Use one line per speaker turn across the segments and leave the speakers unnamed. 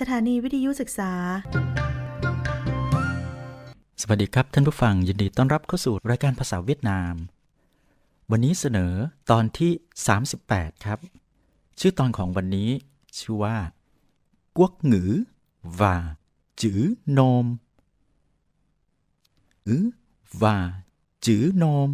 สถานีวิทยุศึกษา
สวัสดีครับท่านผู้ฟังยินดีต้อนรับเข้าสู่รายการภาษาเวียดนาม วันนี้เสนอตอนที่ 38 ครับ ชื่อตอนของวันนี้ชื่อว่ากวกหงือว่าจื้อนมอือว่าจื้อนม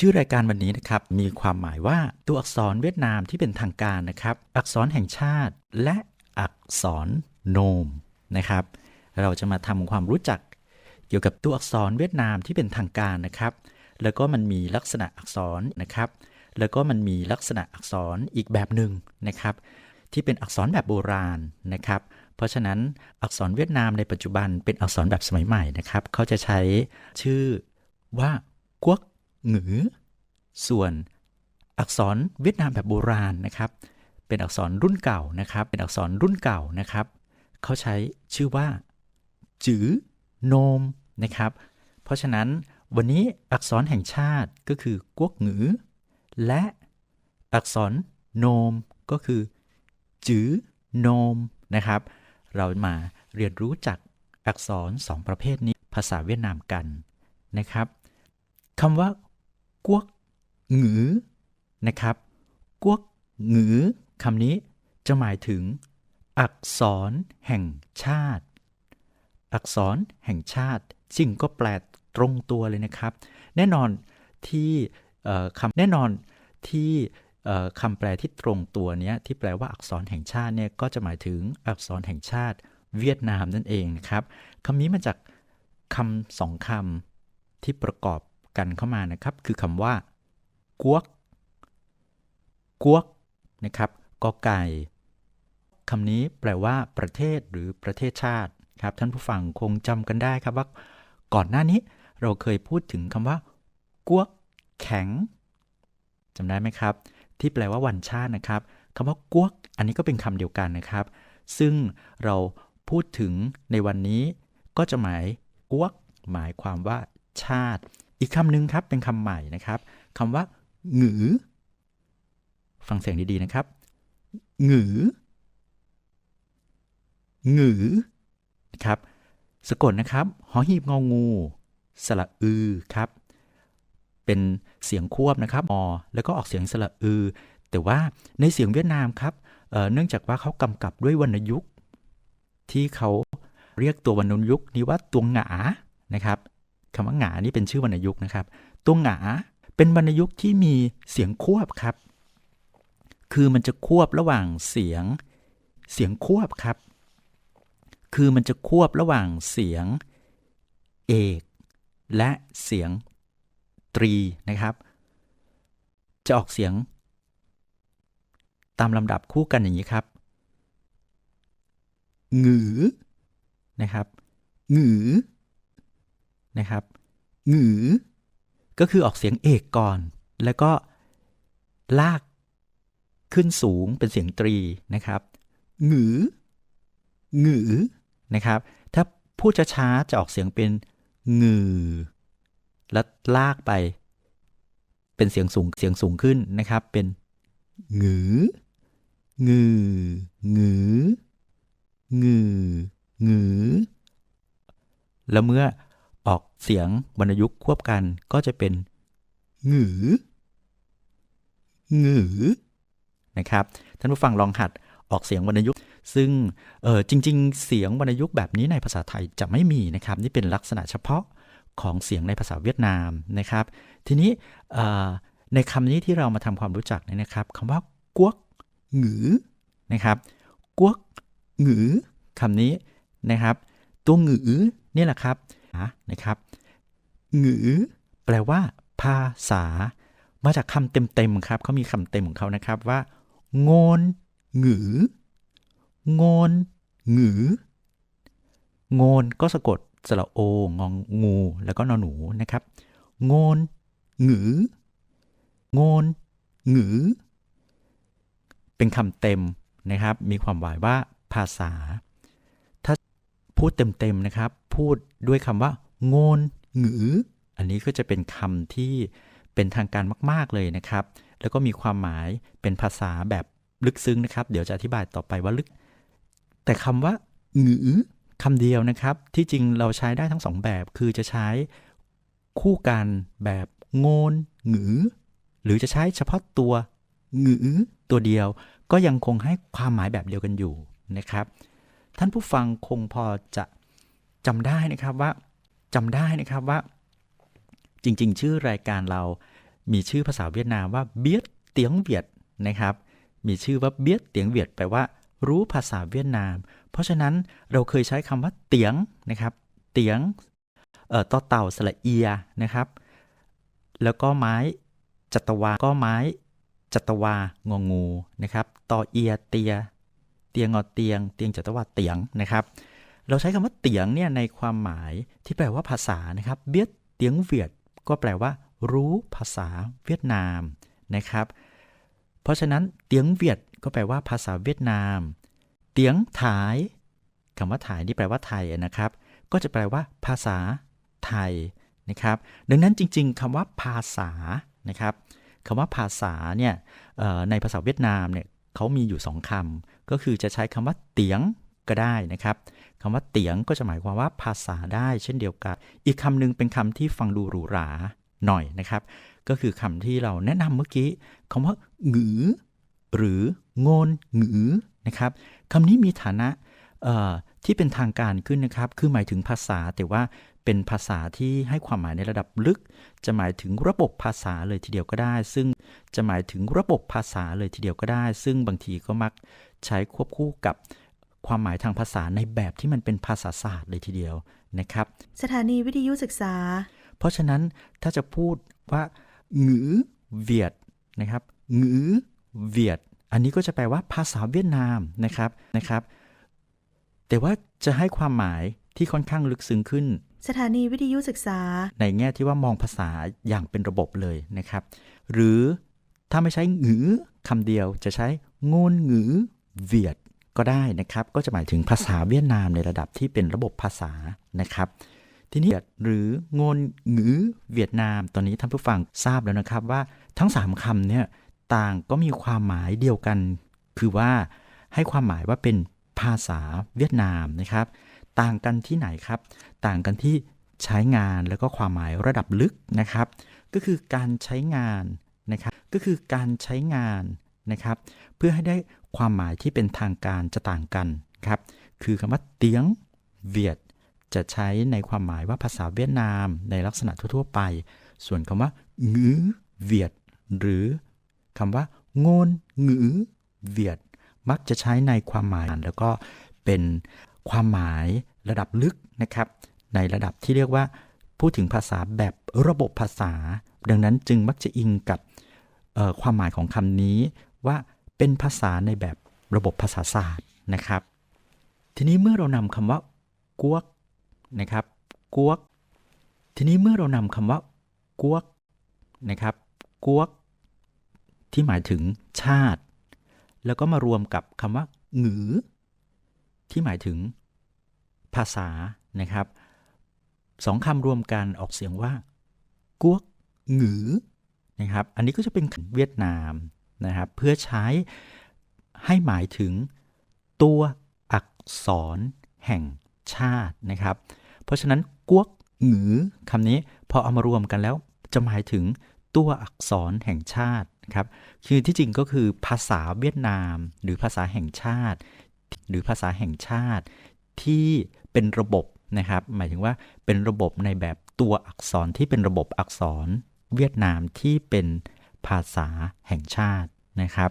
ชื่อรายการวันนี้นะครับมีความหมายว่าตัวอักษรเวียดนามที่เป็นทางการนะครับ อักษรแห่งชาติ และอักษรโนมนะครับ เราจะมาทำความรู้จัก เกี่ยวกับตัวอักษรเวียดนามที่เป็นทางการนะครับ แล้วก็มันมีลักษณะอักษรนะครับ แล้วก็มันมีลักษณะอักษรอีกแบบหนึ่งนะครับ ที่เป็นอักษรแบบโบราณนะครับ เพราะฉะนั้นอักษรเวียดนามในปัจจุบันเป็นอักษรแบบสมัยใหม่นะครับเขาจะใช้ชื่อว่ากวก หงือ ส่วนอักษรเวียดนามแบบโบราณนะครับ เป็นอักษรรุ่นเก่านะครับ เป็นอักษรรุ่นเก่านะครับ เขาใช้ชื่อว่า จือโนมนะครับ เพราะฉะนั้นวันนี้อักษรแห่งชาติก็คือกวกหงือ และอักษรโนมก็คือ จือโนมนะครับ เรามาเรียนรู้จากอักษรสองประเภทนี้ภาษาเวียดนามกันนะครับคำว่า กวกหงือนะครับกวกหงือคำนี้จะหมายถึง อักษรแห่งชาติ อักษรแห่งชาติซึ่งก็แปลตรงตัวเลยนะครับ แน่นอนที่คำแน่นอนที่คำแปลที่ตรงตัวนี้ที่แปลว่าอักษรแห่งชาติเนี่ยก็จะหมายถึงอักษรแห่งชาติเวียดนามนั่นเองนะครับคำนี้มาจากคำสองคำที่ประกอบ กันเข้ามานะครับ คือคำว่า กวก กวกนะครับกอไก่คำนี้แปลว่า ประเทศหรือประเทศชาติครับ ท่านผู้ฟังคงจำกันได้ครับว่า ก่อนหน้านี้เราเคยพูดถึงคำว่า กวก แข็งจำได้ไหมครับ ที่แปลว่าวันชาตินะครับคำว่ากวก อันนี้ก็เป็นคำเดียวกันนะครับ ซึ่งเราพูดถึงในวันนี้ก็จะหมายกวก หมายความว่าชาติ อีกคำหนึ่งครับเป็นคำใหม่นะครับคำว่าหงือ ฟังเสียงดีๆนะครับหงือหงือนะครับสะกดนะครับหอหีบงองู สระอือครับ เป็นเสียงควบนะครับอแล้วก็ออกเสียงสระอือ แต่ว่าในเสียงเวียดนามครับเเนื่องจากว่าเขากำกับด้วยวรรณยุกต์ที่เขาเรียกตัววรรณยุกต์นี้ว่าตัวหงานะครับ คำว่าหงานี่เป็นชื่อวรรณยุกต์นะครับ ตัวหงาเป็นวรรณยุกต์ที่มีเสียงควบครับ คือมันจะควบระหว่างเสียง เสียงควบครับ คือมันจะควบระหว่างเสียงเอก และเสียงตรีนะครับ จะออกเสียง ตามลำดับคู่กันอย่างนี้ครับหงือนะครับหงือ นะครับหงือ ก็คือออกเสียงเอกก่อน แล้วก็ลากขึ้นสูงเป็นเสียงตรีนะครับหงือหงือนะครับ ถ้าพูดช้าๆจะออกเสียงเป็นงือ แล้วลากไป เป็นเสียงสูงเสียงสูงขึ้นนะครับ เป็นงืองืองืองืองือแล้วเมื่อ ออกเสียงวรรณยุกต์ควบกันก็จะเป็นหงือหงือนะครับ ท่านผู้ฟังลองหัดออกเสียงวรรณยุกต์ซึ่งเออจริง ๆ เสียงวรรณยุกต์แบบนี้ในภาษาไทยจะไม่มีนะครับ นี่เป็นลักษณะเฉพาะของเสียงในภาษาเวียดนามนะครับ ทีนี้ในคำนี้ที่เรามาทำความรู้จักเนี่ยนะครับคำว่ากวกหงือนะครับกวกหงือคำนี้นะครับ ตัวหงือนี่แหละครับ นะครับหงือแปลว่าภาษา มาจากคำเต็มๆครับเขามีคำเต็มของเขานะครับว่า โงนหงือโงนหงือโงนก็สะกดสระโององงูแล้วก็นอนหนูนะครับ โงนหงือโงนหงือเป็นคำเต็มนะครับ มีความหมายว่าภาษาถ้า พูดเต็มๆนะครับ พูดด้วยคำว่า โงนหงือ อันนี้ก็จะเป็นคำที่เป็นทางการมาก ๆเลยนะครับ แล้วก็มีความหมายเป็นภาษาแบบลึกซึ้งนะครับ เดี๋ยวจะอธิบายต่อไปว่าลึก แต่คำว่าหงือคำเดียวนะครับ ที่จริงเราใช้ได้ทั้งสองแบบ คือจะใช้คู่กันแบบโงนหงือ หรือจะใช้เฉพาะตัวหงือตัวเดียวก็ยังคงให้ความหมายแบบเดียวกันอยู่นะครับ ท่านผู้ฟังคงพอจะจำได้นะครับว่าจำได้นะครับว่า จริง ๆ ชื่อรายการเรามีชื่อภาษาเวียดนามว่าเบียดเตียงเวียดนะครับ มีชื่อว่าเบียดเตียงเวียดแปลว่า รู้ภาษาเวียดนาม เพราะฉะนั้นเราเคยใช้คำว่าเตียงนะครับ เตียงเอ่อต่อเต่าสระเอียนะครับ แล้วก็ไม้จัตวาก็ไม้จัตวางองูนะครับต่อเอียเตีย เตียงงอเตียง เตียงจัตวาเตียงนะครับ เราใช้คำว่าเตียงเนี่ยในความหมายที่แปลว่าภาษานะครับเบียดเตียงเวียด ก็แปลว่า รู้ภาษาเวียดนามนะครับ เพราะฉะนั้นเตียงเวียดก็แปลว่าภาษาเวียดนาม เตียงถ่ายคำว่าถ่ายนี่แปลว่าไทยนะครับ ก็จะแปลว่า ภาษาไทยนะครับ ดังนั้นจริง ๆคำว่าภาษานะครับคำว่าภาษาเนี่ยในภาษาเวียดนามเนี่ย เขามีอยู่สองคำก็คือจะใช้คำว่าเตียงก็ได้นะครับคำว่าเตียงก็จะหมายความว่าภาษาได้เช่นเดียวกัน อีกคำหนึ่งเป็นคำที่ฟังดูหรูหราหน่อยนะครับ ก็คือคำที่เราแนะนำเมื่อกี้คำว่าหงือหรือโงนหงือนะครับคำนี้มีฐานะที่เป็นทางการขึ้นนะครับ คือหมายถึงภาษาแต่ว่า เป็นภาษาที่ให้ความหมายในระดับลึก จะหมายถึงระบบภาษาเลยทีเดียวก็ได้ ซึ่งจะหมายถึงระบบภาษาเลยทีเดียวก็ได้ ซึ่งบางทีก็มักใช้ควบคู่กับความหมายทางภาษาในแบบที่มันเป็นภาษาศาสตร์เลยทีเดียวนะครับ
สถานีวิทยุศึกษา
เพราะฉะนั้นถ้าจะพูดว่าหงือเวียดนะครับหงือเวียด อันนี้ก็จะแปลว่าภาษาเวียดนามนะครับนะครับ แต่ว่าจะให้ความหมายที่ค่อนข้างลึกซึ้งขึ้น
สถานีวิทยุศึกษา
ในแง่ที่ว่ามองภาษาอย่างเป็นระบบเลยนะครับ หรือถ้าไม่ใช้หงือคำเดียวจะใช้งนหงือเวียดก็ได้นะครับ ก็จะหมายถึงภาษาเวียดนามในระดับที่เป็นระบบภาษานะครับ ทีนี้หรืองนหงือเวียดนาม ตอนนี้ท่านผู้ฟังทราบแล้วนะครับว่าทั้ง 3คำเนี่ยต่างก็มีความหมายเดียวกัน คือว่าให้ความหมายว่าเป็นภาษาเวียดนามนะครับ ต่างกันที่ไหนครับ ต่างกันที่ใช้งานแล้วก็ความหมายระดับลึกนะครับ ก็คือการใช้งานนะครับ ก็คือการใช้งานนะครับ เพื่อให้ได้ความหมายที่เป็นทางการจะต่างกันครับ คือคำว่าเตียงเวียดจะใช้ในความหมายว่าภาษาเวียดนามในลักษณะทั่วๆไป ส่วนคำว่างือเวียด หรือคำว่าโงนงือเวียด มักจะใช้ในความหมายแล้วก็เป็น ความหมายระดับลึกนะครับ ในระดับที่เรียกว่า พูดถึงภาษาแบบระบบภาษา ดังนั้นจึงมักจะอิงกับความหมายของคำนี้ว่าเป็นภาษาในแบบระบบภาษาศาสตร์นะครับ ทีนี้เมื่อเรานำคำว่ากวกนะครับกวก ทีนี้เมื่อเรานำคำว่ากวกนะครับกวก ที่หมายถึงชาติ แล้วก็มารวมกับคำว่าหงือ ที่หมายถึง ภาษานะครับสองคำรวมกันออกเสียงว่ากวกหงือนะครับ อันนี้ก็จะเป็นเวียดนามนะครับเพื่อใช้ให้หมายถึงตัวอักษรแห่งชาตินะครับ เพราะฉะนั้นกวกหงือคำนี้พอเอามารวมกันแล้วจะหมายถึงตัวอักษรแห่งชาตินะครับ คือที่จริงก็คือภาษาเวียดนาม หรือภาษาแห่งชาติ หรือภาษาแห่งชาติ ที่เป็นระบบนะครับ หมายถึงว่าเป็นระบบในแบบตัวอักษรที่เป็นระบบอักษรเวียดนามที่เป็นภาษาแห่งชาตินะครับ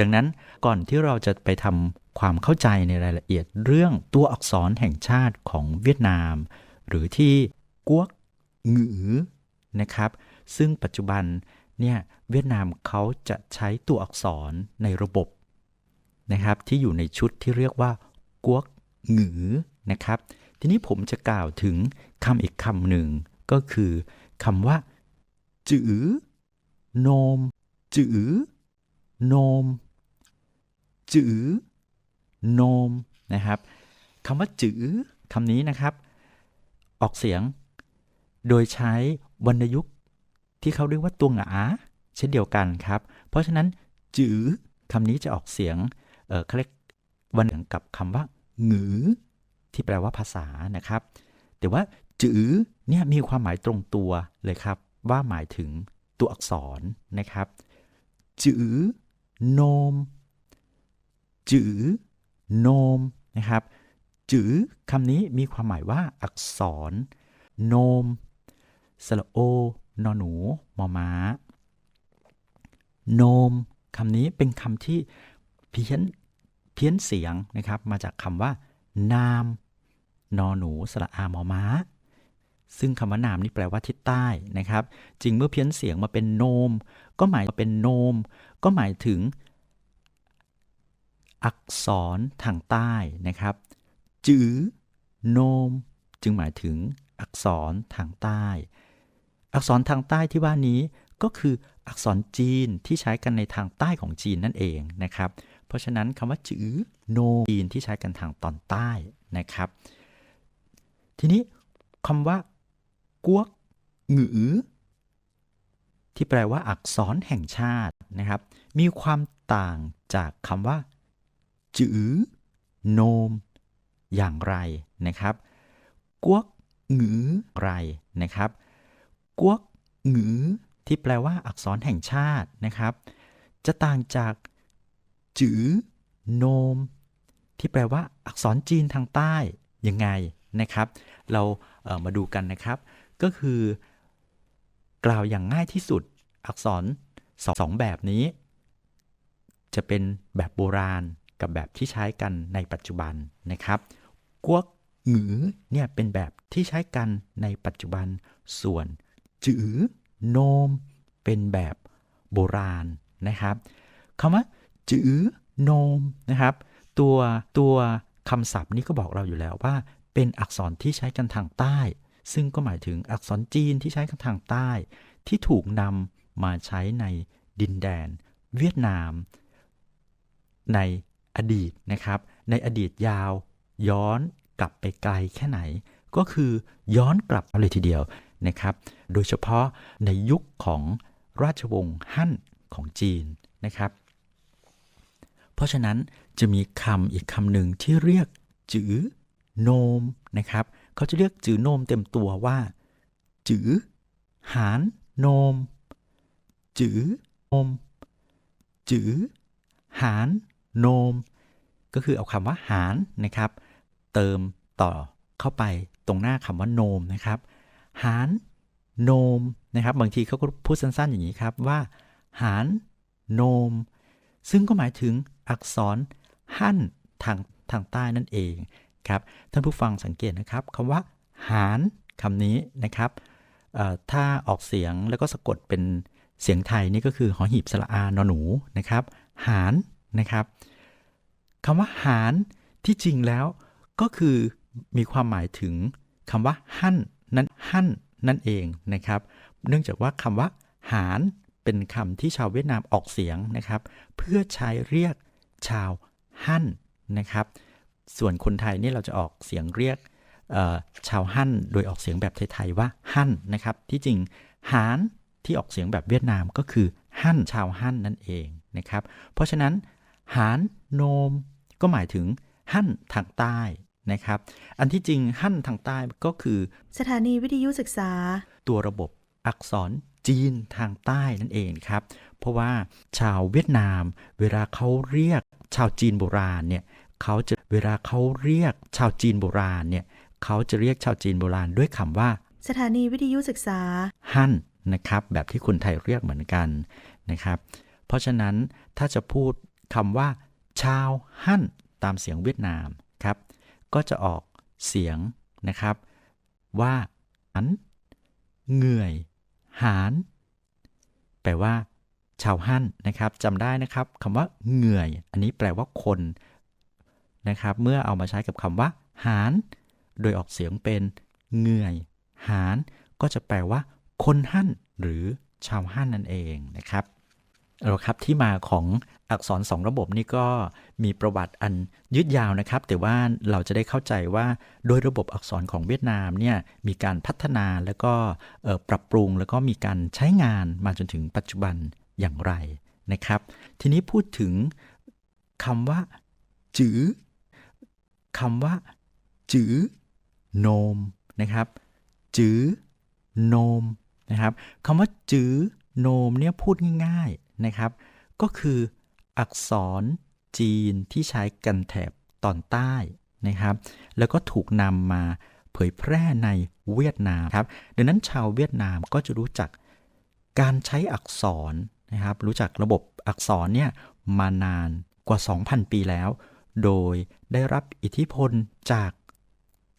ดังนั้นก่อนที่เราจะไปทำความเข้าใจในรายละเอียดเรื่องตัวอักษรแห่งชาติของเวียดนาม หรือที่กวกหงือนะครับ ซึ่งปัจจุบันเนี่ยเวียดนามเขาจะใช้ตัวอักษรในระบบนะครับที่อยู่ในชุดที่เรียกว่ากวก หงือนะครับ ทีนี้ผมจะกล่าวถึงคำอีกคำหนึ่งก็คือคำว่า จือโนม จือโนม จือโนมนะครับคำว่าจือคำนี้นะครับ ออกเสียง โดยใช้วรรณยุกต์ที่เขาเรียกว่าตัวหงาเช่นเดียวกันครับ เพราะฉะนั้น จือคำนี้จะออกเสียงเออเขาเรียกวันกับคำว่า หงือ ที่แปลว่าภาษานะครับ แต่ว่าจือเนี่ยมีความหมายตรงตัวเลยครับ ว่าหมายถึงตัวอักษรนะครับ จือโนม จือโนมนะครับ จือคำนี้มีความหมายว่าอักษร โนมสระโอนอหนูมอม้า โนมคำนี้เป็นคำที่เพี้ยน เพี้ยนเสียงนะครับ มาจากคำว่า นาม นอหนูสระอามอม้า ซึ่งคำว่านามนี่แปลว่าทิศใต้นะครับ จริงเมื่อเพี้ยนเสียงมาเป็นโนม ก็หมายเป็นโนม ก็หมายถึง อักษรทางใต้นะครับ จือโนม จึงหมายถึงอักษรทางใต้ อักษรทางใต้ที่ว่านี้ก็คืออักษรจีนที่ใช้กันในทางใต้ของจีนนั่นเองนะครับ เพราะฉะนั้นคำว่าจือโนมจีนที่ใช้กันทางตอนใต้นะครับ ทีนี้คำว่ากวกหงือ ที่แปลว่าอักษรแห่งชาตินะครับ มีความต่างจากคำว่าจือโนม อย่างไรนะครับกวกหงือไรนะครับกวกหงือที่แปลว่าอักษรแห่งชาตินะครับ จะต่างจาก จือโนม ที่แปลว่าอักษรจีนทางใต้ยังไงนะครับ เราเอ่อมาดูกันนะครับ ก็คือกล่าวอย่างง่ายที่สุดอักษรสองสองแบบนี้ จะเป็นแบบโบราณกับแบบที่ใช้กันในปัจจุบันนะครับกวกหงือเนี่ยเป็นแบบที่ใช้กันในปัจจุบันส่วน จือโนม เป็นแบบโบราณนะครับคำว่า จือโนมนะครับ ตัวตัวคำศัพท์นี้ก็บอกเราอยู่แล้วว่า เป็นอักษรที่ใช้กันทางใต้ ซึ่งก็หมายถึงอักษรจีนที่ใช้กันทางใต้ ที่ถูกนำมาใช้ในดินแดน เวียดนาม ในอดีตนะครับ ในอดีตยาว ย้อนกลับไปไกลแค่ไหน ก็คือย้อนกลับเลยทีเดียวนะครับ โดยเฉพาะในยุคของราชวงศ์ฮั่นของจีนนะครับ เพราะฉะนั้นจะมีคำอีกคำหนึ่งที่เรียกจือโนมนะครับ เขาจะเรียกจือโนมเต็มตัวว่า จือหานโนม จือโนม จือหานโนม ก็คือเอาคำว่าหารนะครับ เติมต่อเข้าไปตรงหน้าคำว่าโนมนะครับหารโนมนะครับ บางทีเขาก็พูดสั้นๆอย่างนี้ครับว่าหารโนม ซึ่งก็หมายถึงอักษรหั่นทางทางใต้นั่นเองครับท่านผู้ฟังสังเกตนะครับคำว่าหารคำนี้นะครับถ้าออกเสียงแล้วก็สะกดเป็นเสียงไทยนี่ก็คือหอหีบสระอานอหนูนะครับ หารนะครับคำว่าหารที่จริงแล้วก็คือมีความหมายถึงคำว่าหั่นนั้นหั่นนั่นเองนะครับ เนื่องจากว่าคำว่าหาร เป็นคำที่ชาวเวียดนามออกเสียงนะครับ เพื่อใช้เรียกชาวฮั่นนะครับ ส่วนคนไทยนี่เราจะออกเสียงเรียกเอ่อชาวฮั่นโดยออกเสียงแบบไทยๆว่าฮั่นนะครับ ที่จริงหารที่ออกเสียงแบบเวียดนามก็คือฮั่นชาวฮั่นนั่นเองนะครับ เพราะฉะนั้นหารโนมก็หมายถึงฮั่นทางใต้นะครับ อันที่จริงฮั่นทางใต้ก็คือ
สถานีวิทยุศึกษา
ตัวระบบอักษร จีนทางใต้นั่นเองครับ เพราะว่าชาวเวียดนาม เวลาเขาเรียกชาวจีนโบราณเนี่ยเขาจะเวลาเขาเรียกชาวจีนโบราณเนี่ยเขาจะเรียกชาวจีนโบราณด้วยคำว่า
สถานีวิทยุศึกษา
ฮั่นนะครับ แบบที่คนไทยเรียกเหมือนกันนะครับ เพราะฉะนั้นถ้าจะพูดคำว่า ชาวฮั่นตามเสียงเวียดนามครับ ก็จะออกเสียงนะครับ ว่าหันเหงื่อย หารแปลว่า ชาวฮั่นนะครับจำได้นะครับคำว่าเหงื่อย อันนี้แปลว่าคนนะครับ เมื่อเอามาใช้กับคำว่า หาร โดยออกเสียงเป็นเหงื่อย หาร ก็จะแปลว่า คนฮั่นหรือชาวฮั่นนั่นเองนะครับ เอาครับที่มาของอักษรสองระบบนี่ก็มีประวัติอันยืดยาวนะครับ แต่ว่าเราจะได้เข้าใจว่าโดยระบบอักษรของเวียดนามเนี่ยมีการพัฒนาแล้วก็ปรับปรุงแล้วก็มีการใช้งานมาจนถึงปัจจุบันอย่างไรนะครับ ทีนี้พูดถึงคำว่า จือคำว่า จื้อโนมนะครับ จื้อโนมนะครับคำว่าจื้อโนมเนี่ยพูดง่ายๆ นะครับ ก็คืออักษรจีนที่ใช้กันแถบตอนใต้นะครับ แล้วก็ถูกนำมาเผยแพร่ในเวียดนามครับดังนั้นชาวเวียดนามก็จะรู้จักการใช้อักษรนะครับ รู้จักระบบอักษรเนี่ยมานานกว่า 2,000 ปีแล้ว โดยได้รับอิทธิพลจาก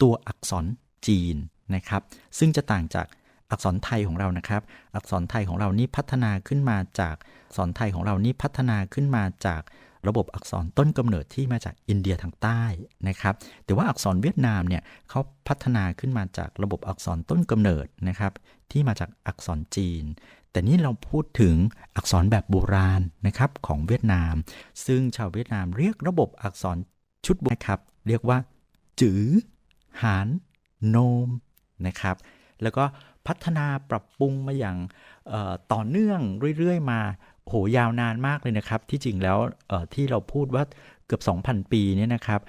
ตัวอักษรจีนนะครับ ซึ่งจะต่างจาก อักษรไทยของเรานะครับ อักษรไทยของเรานี่พัฒนาขึ้นมาจากอักษรไทยของเรานี่พัฒนาขึ้นมาจากระบบอักษรต้นกำเนิดที่มาจากอินเดียทางใต้นะครับ แต่ว่าอักษรเวียดนามเนี่ยเขาพัฒนาขึ้นมาจากระบบอักษรต้นกำเนิดนะครับ ที่มาจากอักษรจีน แต่นี่เราพูดถึงอักษรแบบโบราณนะครับของเวียดนาม ซึ่งชาวเวียดนามเรียกระบบอักษรชุดโบราณนะครับ เรียกว่า จือหาน โนมนะครับ แล้วก็ พัฒนาปรับปรุงมาอย่างต่อเนื่องเรื่อยๆ มาโหยาวนานมากเลยนะครับ ที่จริงแล้วที่เราพูดว่าเกือบ 2,000 ปีเนี่ยนะครับ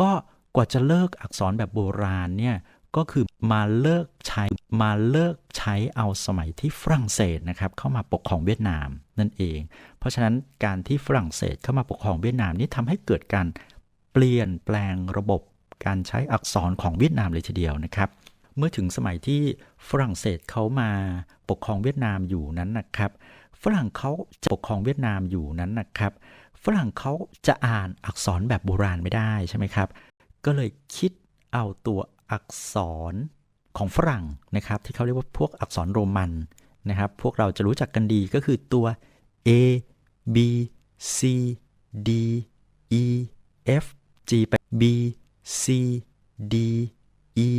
ก็กว่าจะเลิกอักษรแบบโบราณเนี่ยก็คือมาเลิกใช้มาเลิกใช้เอาสมัยที่ฝรั่งเศสนะครับเข้ามาปกครองเวียดนามนั่นเอง เพราะฉะนั้นการที่ฝรั่งเศสเข้ามาปกครองเวียดนามนี่ทำให้เกิดการเปลี่ยนแปลงระบบการใช้อักษรของเวียดนามเลยทีเดียวนะครับ เมื่อถึงสมัยที่ฝรั่งเศสเขามาปกครองเวียดนามอยู่นั้นนะครับ ฝรั่งเขาจะปกครองเวียดนามอยู่นั้นนะครับ ฝรั่งเขาจะอ่านอักษรแบบโบราณไม่ได้ใช่ไหมครับ ก็เลยคิดเอาตัวอักษรของฝรั่งนะครับ ที่เขาเรียกว่าพวกอักษรโรมันนะครับ พวกเราจะรู้จักกันดีก็คือตัว A B C D E F G ไป B C D E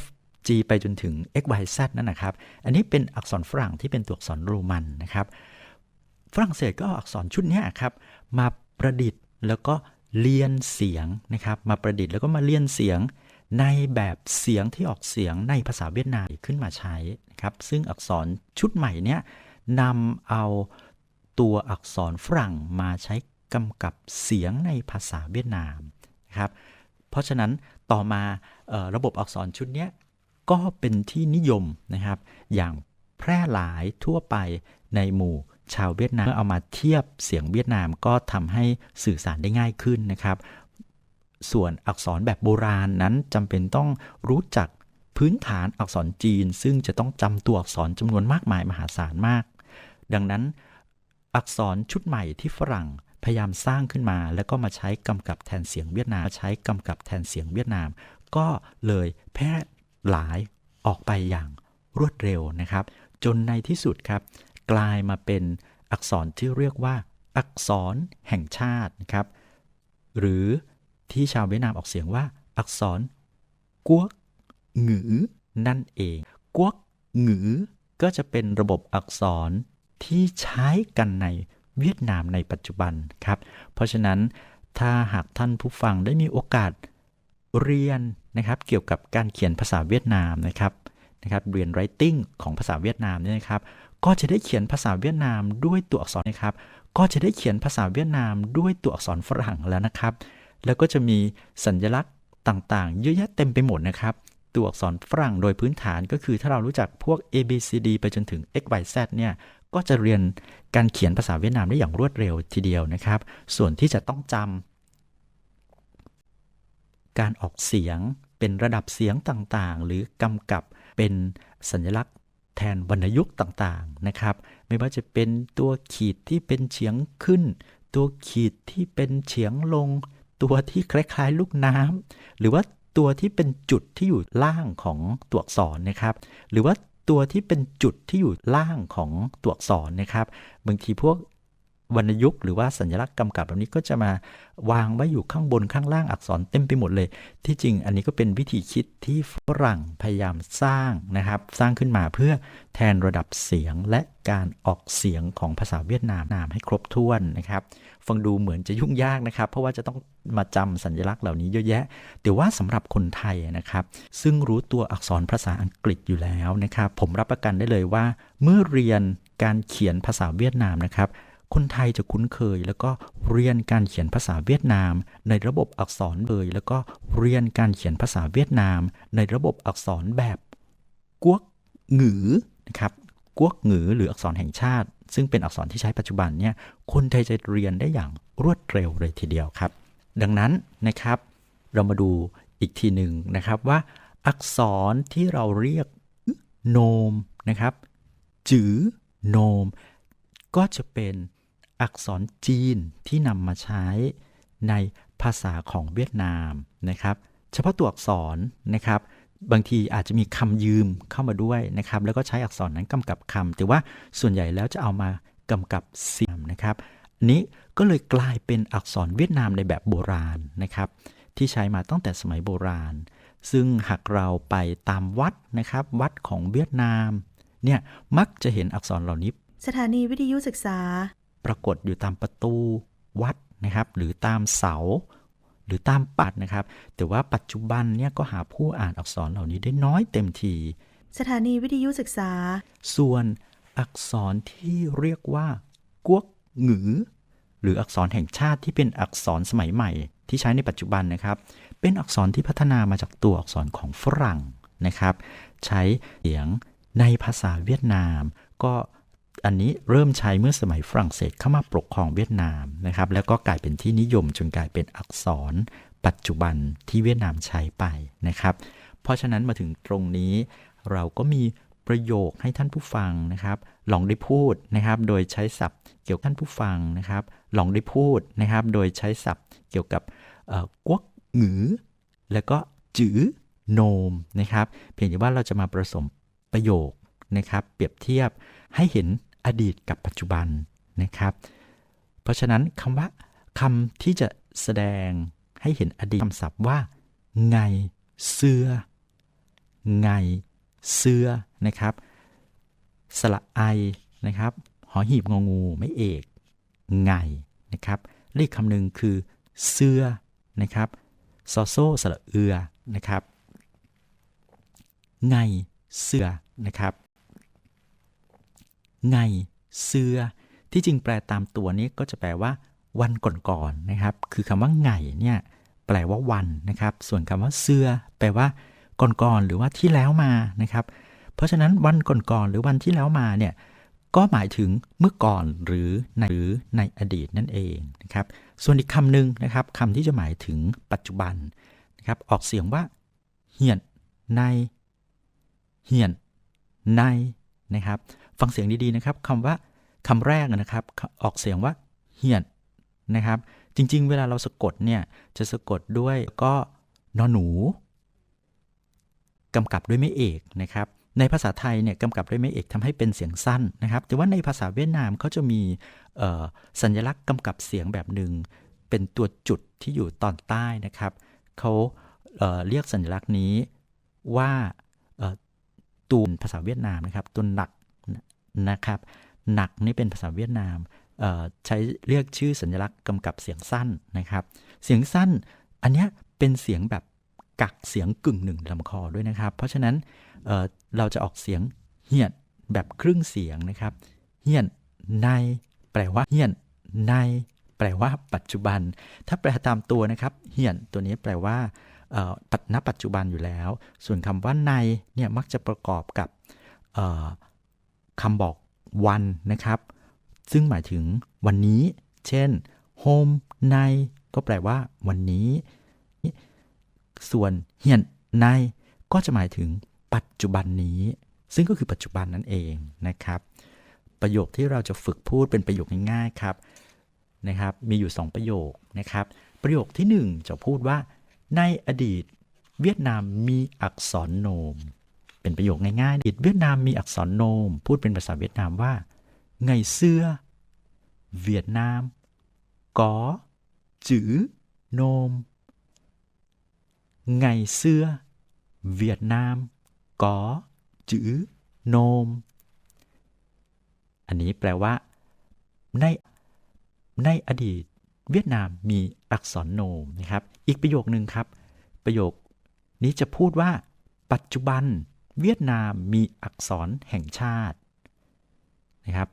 F G ไปจนถึง x y z นั่นนะครับ อันนี้เป็นอักษรฝรั่งที่เป็นตัวอักษรโรมันนะครับ ฝรั่งเศสก็เอาอักษรชุดนี้ครับ มาประดิษฐ์แล้วก็เลียนเสียงนะครับ มาประดิษฐ์แล้วก็มาเลียนเสียงในแบบเสียงที่ออกเสียงในภาษาเวียดนามขึ้นมาใช้นะครับ ซึ่งอักษรชุดใหม่เนี้ยนำเอาตัวอักษรฝรั่งมาใช้กำกับเสียงในภาษาเวียดนามนะครับ เพราะฉะนั้นต่อมาระบบอักษรชุดนี้ ก็เป็นที่นิยมนะครับ อย่างแพร่หลายทั่วไปในหมู่ชาวเวียดนามเมื่อเอามาเทียบเสียงเวียดนามก็ทำให้สื่อสารได้ง่ายขึ้นนะครับ ส่วนอักษรแบบโบราณนั้นจำเป็นต้องรู้จักพื้นฐานอักษรจีน ซึ่งจะต้องจำตัวอักษรจำนวนมากมายมหาศาลมาก ดังนั้นอักษรชุดใหม่ที่ฝรั่งพยายามสร้างขึ้นมา แล้วก็มาใช้กำกับแทนเสียงเวียดนามใช้กำกับแทนเสียงเวียดนาม ก็เลยแพร่ หลายออกไปอย่างรวดเร็วนะครับ จนในที่สุดครับ กลายมาเป็นอักษรที่เรียกว่า อักษรแห่งชาตินะครับ หรือที่ชาวเวียดนามออกเสียงว่า อักษรกวกหงือนั่นเอง กวกหงือก็จะเป็นระบบอักษรที่ใช้กันในเวียดนามในปัจจุบันครับ เพราะฉะนั้นถ้าหากท่านผู้ฟังได้มีโอกาสเรียน นะครับเกี่ยวกับการเขียนภาษาเวียดนามนะครับนะครับเรียน writing ของภาษาเวียดนามเนี่ยนะครับก็จะได้เขียนภาษาเวียดนามด้วยตัวอักษรนะครับก็จะได้เขียนภาษาเวียดนามด้วยตัวอักษรฝรั่งแล้วนะครับ แล้วก็จะมีสัญลักษณ์ต่างๆ เยอะแยะเต็มไปหมดนะครับ ตัวอักษรฝรั่งโดยพื้นฐานก็คือถ้าเรารู้จักพวก A B C D ไปจนถึง X Y Z เนี่ยก็จะเรียนการเขียนภาษาเวียดนามได้อย่างรวดเร็วทีเดียวนะครับ ส่วนที่จะต้องจำ การออกเสียงเป็นระดับเสียงต่างๆ หรือกำกับเป็นสัญลักษณ์แทนวรรณยุกต์ต่างๆนะครับ ไม่ว่าจะเป็นตัวขีดที่เป็นเฉียงขึ้น ตัวขีดที่เป็นเฉียงลง ตัวที่คล้ายๆลูกน้ำหรือว่าตัวที่เป็นจุดที่อยู่ล่างของตัวอักษรนะครับ หรือว่าตัวที่เป็นจุดที่อยู่ล่างของตัวอักษรนะครับ บางทีพวก วรรณยุกต์หรือว่าสัญลักษณ์กำกับแบบนี้ก็จะมาวางไว้อยู่ข้างบนข้างล่างอักษรเต็มไปหมดเลย ที่จริงอันนี้ก็เป็นวิธีคิดที่ฝรั่งพยายามสร้างนะครับ สร้างขึ้นมาเพื่อแทนระดับเสียงและการออกเสียงของภาษาเวียดนามนามให้ครบถ้วนนะครับ ฟังดูเหมือนจะยุ่งยากนะครับ เพราะว่าจะต้องมาจำสัญลักษณ์เหล่านี้เยอะแยะ แต่ว่าสำหรับคนไทยนะครับ ซึ่งรู้ตัวอักษรภาษาอังกฤษอยู่แล้วนะครับ ผมรับประกันได้เลยว่า เมื่อเรียนการเขียนภาษาเวียดนามนะครับ คนไทยจะคุ้นเคย แล้วก็เรียนการเขียนภาษาเวียดนาม ในระบบอักษรเบยแล้วก็เรียนการเขียนภาษาเวียดนาม ในระบบอักษรแบบกวกหงือนะครับกวกหงือหรืออักษรแห่งชาติ ซึ่งเป็นอักษรที่ใช้ปัจจุบันเนี่ยคนไทยจะเรียนได้อย่างรวดเร็วเลยทีเดียวครับ ดังนั้นนะครับ เรามาดูอีกทีหนึ่งนะครับว่า อักษรที่เราเรียกโนมนะครับจือโนม ก็จะเป็น อักษรจีนที่นำมาใช้ในภาษาของเวียดนามนะครับ เฉพาะตัวอักษรนะครับ บางทีอาจจะมีคำยืมเข้ามาด้วยนะครับ แล้วก็ใช้อักษรนั้นกำกับคำแต่ว่าส่วนใหญ่แล้วจะเอามากำกับเสียงนะครับนนี้ก็เลยกลายเป็นอักษรเวียดนามในแบบโบราณนะครับ ที่ใช้มาตั้งแต่สมัยโบราณ ซึ่งหากเราไปตามวัดนะครับ วัดของเวียดนามเนี่ยมักจะเห็นอักษรเหล่านี้
สถานีวิทยุศึกษา
ปรากฏอยู่ตามประตูวัดนะครับ หรือตามเสา หรือตามปัดนะครับ แต่ว่าปัจจุบันเนี่ยก็หาผู้อ่านอักษรเหล่านี้ได้น้อยเต็มที
สถานีวิทยุศึกษา
ส่วนอักษรที่เรียกว่า กวกหงือ หรืออักษรแห่งชาติที่เป็นอักษรสมัยใหม่ ที่ใช้ในปัจจุบันนะครับ เป็นอักษรที่พัฒนามาจากตัวอักษรของฝรั่งนะครับ ใช้เสียงในภาษาเวียดนาม ก็ อันนี้เริ่มใช้เมื่อสมัยฝรั่งเศสเข้ามาปกครองเวียดนามนะครับ แล้วก็กลายเป็นที่นิยมจนกลายเป็นอักษร ปัจจุบันที่เวียดนามใช้ไปนะครับ เพราะฉะนั้นมาถึงตรงนี้เราก็มีประโยคให้ท่านผู้ฟังนะครับ ลองได้พูดนะครับ โดยใช้ศัพท์เกี่ยวกับท่านผู้ฟังนะครับ ลองได้พูดนะครับ โดยใช้ศัพท์เกี่ยวกับกวกหงือ แล้วก็จือโนมนะครับ เพียงแต่ว่าเราจะมาผสมประโยคนะครับ เปรียบเทียบให้เห็น อดีตกับปัจจุบันนะครับ เพราะฉะนั้นคำว่าคำที่จะแสดงให้เห็นอดีตคำศัพท์ว่า ไงเสื้อ ไงเสื้อนะครับ สระไอนะครับหอหีบงองูไม่เอก ไงนะครับเลขคำหนึ่งคือเสื้อนะครับซอโซสระเอือนะครับ ไงเสื้อนะครับ ไงเสือที่จริงแปลตามตัวนี้ก็จะแปลว่าวันก่อนๆนะครับ คือคำว่าไงเนี่ยแปลว่าวันนะครับ ส่วนคำว่าเสือแปลว่าก่อนๆหรือว่าที่แล้วมานะครับ เพราะฉะนั้นวันก่อนๆหรือวันที่แล้วมาเนี่ยก็หมายถึงเมื่อก่อนหรือในหรือในอดีตนั่นเองนะครับ ส่วนอีกคำหนึ่งนะครับคำที่จะหมายถึงปัจจุบันนะครับ ออกเสียงว่า เหียนใน เหียนในนะครับ ฟังเสียงดีๆนะครับคำว่าคำแรกนะครับ ออกเสียงว่าเหียนนะครับ จริง ๆ เวลาเราสะกดเนี่ยจะสะกดด้วยก็นอหนูกำกับด้วยไม่เอกนะครับ ในภาษาไทยเนี่ยกำกับด้วยไม่เอกทำให้เป็นเสียงสั้นนะครับ แต่ว่าในภาษาเวียดนามเขาจะมีสัญลักษณ์กำกับเสียงแบบหนึ่งเป็นตัวจุดที่อยู่ตอนใต้นะครับเขาเเรียกสัญลักษณ์นี้ว่าตูนภาษาเวียดนามนะครับตัวหนัก นะครับ หนักนี่เป็นภาษาเวียดนามใช้เรียกชื่อสัญลักษณ์กำกับเสียงสั้นนะครับ เสียงสั้นอันนี้เป็นเสียงแบบกักเสียงกึ่งหนึ่งลำคอด้วยนะครับ เพราะฉะนั้นเเราจะออกเสียงเฮียนแบบครึ่งเสียงนะครับเฮียนในแปลว่าเฮียนในแปลว่าปัจจุบัน ถ้าแปลตามตัวนะครับเฮียนตัวนี้แปลว่าปัจณปัจจุบันอยู่แล้ว ส่วนคำว่าในเนี่ยมักจะประกอบกับ คำบอกวันนะครับ ซึ่งหมายถึงวันนี้ เช่น home ใน ก็แปลว่า วันนี้ ส่วนเฮียนใน ก็จะหมายถึงปัจจุบันนี้ ซึ่งก็คือปัจจุบันนั่นเองนะครับ ประโยคที่เราจะฝึกพูดเป็นประโยคง่ายๆครับนะครับ มีอยู่ 2 ประโยคนะครับ ประโยคที่ 1 จะพูดว่า ในอดีตเวียดนามมีอักษรโนม เป็นประโยคง่ายๆอดีตเวียดนามมีอักษรโนม พูดเป็นภาษาเวียดนามว่าไงเสื้อ เวียดนามก็จือโนมไงเสื้อ เวียดนาม có chữ nôm อันนี้แปลว่า ในในอดีต เวียดนามมีอักษรโนมนะครับ อีกประโยคนึงครับ ประโยคนี้จะพูดว่า ปัจจุบัน เวียดนามมีอักษรแห่งชาตินะครับ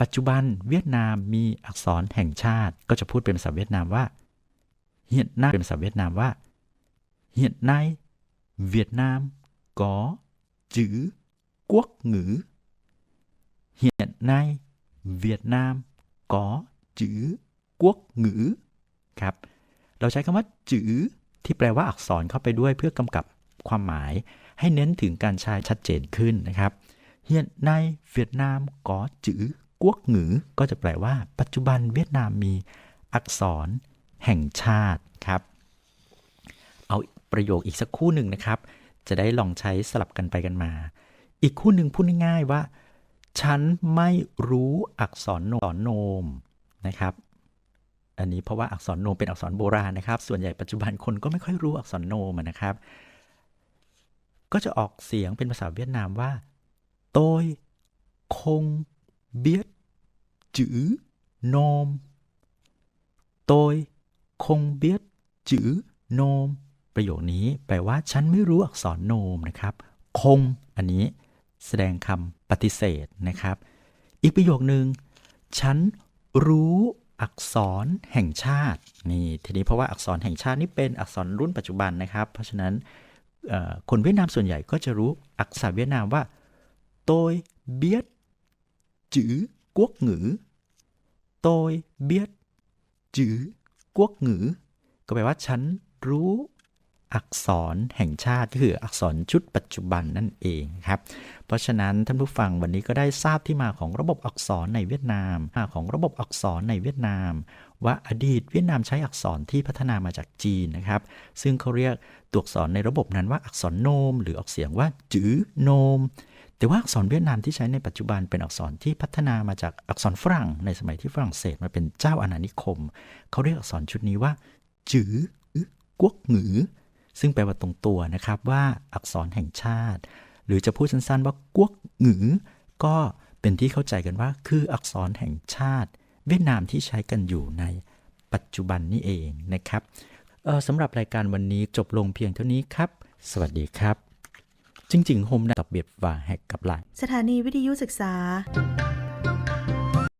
ปัจจุบันเวียดนามมีอักษรแห่งชาติ ก็จะพูดเป็นภาษาเวียดนามว่า hiện nay เป็นภาษาเวียดนามว่า hiện nay Việt Nam có chữ quốc ngữ hiện nay Việt Nam có chữ quốc ngữ ครับ เราใช้คำว่าจือที่แปลว่าอักษรเข้าไปด้วยเพื่อกำกับความหมาย ให้เน้นถึงการใช้ชัดเจนขึ้นนะครับ hiện nay Việt Nam có chữ quốc ngữ ก็จะแปลว่า ปัจจุบันเวียดนามมีอักษรแห่งชาติครับ เอาประโยคอีกสักคู่หนึ่งนะครับ จะได้ลองใช้สลับกันไปกันมา อีกคู่หนึ่งพูดง่ายๆว่า ฉันไม่รู้อักษรโนมนะครับอันนี้เพราะว่าอักษรโนมเป็นอักษรโบราณนะครับ ส่วนใหญ่ปัจจุบันคนก็ไม่ค่อยรู้อักษรโนมนะครับ ก็จะออกเสียงเป็นภาษาเวียดนามว่า tôi không biết chữ nôm tôi không biết chữ nôm ประโยคนี้แปลว่าฉันไม่รู้อักษรโนมนะครับ คง อันนี้แสดงคำปฏิเสธนะครับ อีกประโยคนึงฉันรู้อักษรแห่งชาตินี่ทีนี้เพราะว่าอักษรแห่งชาตินี่เป็นอักษรรุ่นปัจจุบันนะครับ เพราะฉะนั้น คนเวียดนามส่วนใหญ่ก็จะรู้อักษรเวียดนามว่า tôi biết chữ quốc ngữ tôi biết chữ quốc ngữ ก็แปลว่าฉันรู้อักษรแห่งชาติก็คืออักษรชุดปัจจุบันนั่นเองครับ เพราะฉะนั้นท่านผู้ฟังวันนี้ก็ได้ทราบที่มาของระบบอักษรในเวียดนามมาของระบบอักษรในเวียดนาม ว่าอดีตเวียดนามใช้อักษรที่พัฒนามาจากจีนนะครับ ซึ่งเขาเรียกตัวอักษรในระบบนั้นว่าอักษรโนม หรือออกเสียงว่าจื้อโนม แต่ว่าอักษรเวียดนามที่ใช้ในปัจจุบันเป็นอักษรที่พัฒนามาจากอักษรฝรั่ง ในสมัยที่ฝรั่งเศสมาเป็นเจ้าอาณานิคม เขาเรียกอักษรชุดนี้ว่า จื้อกวกหงือ ซึ่งแปลว่าตรงตัวนะครับว่าอักษรแห่งชาติ หรือจะพูดสั้นๆว่ากวกหงือ ก็เป็นที่เข้าใจกันว่าคืออักษรแห่งชาติ เวียดนามที่ใช้กันอยู่ในปัจจุบันนี่เองนะครับออสำหรับรายการวันนี้จบลงเพียงเท่านี้ครับ สวัสดีครับ จริงๆโฮมดับเบียบว่าแหกกับไลน์
สถานีวิทยุศึกษา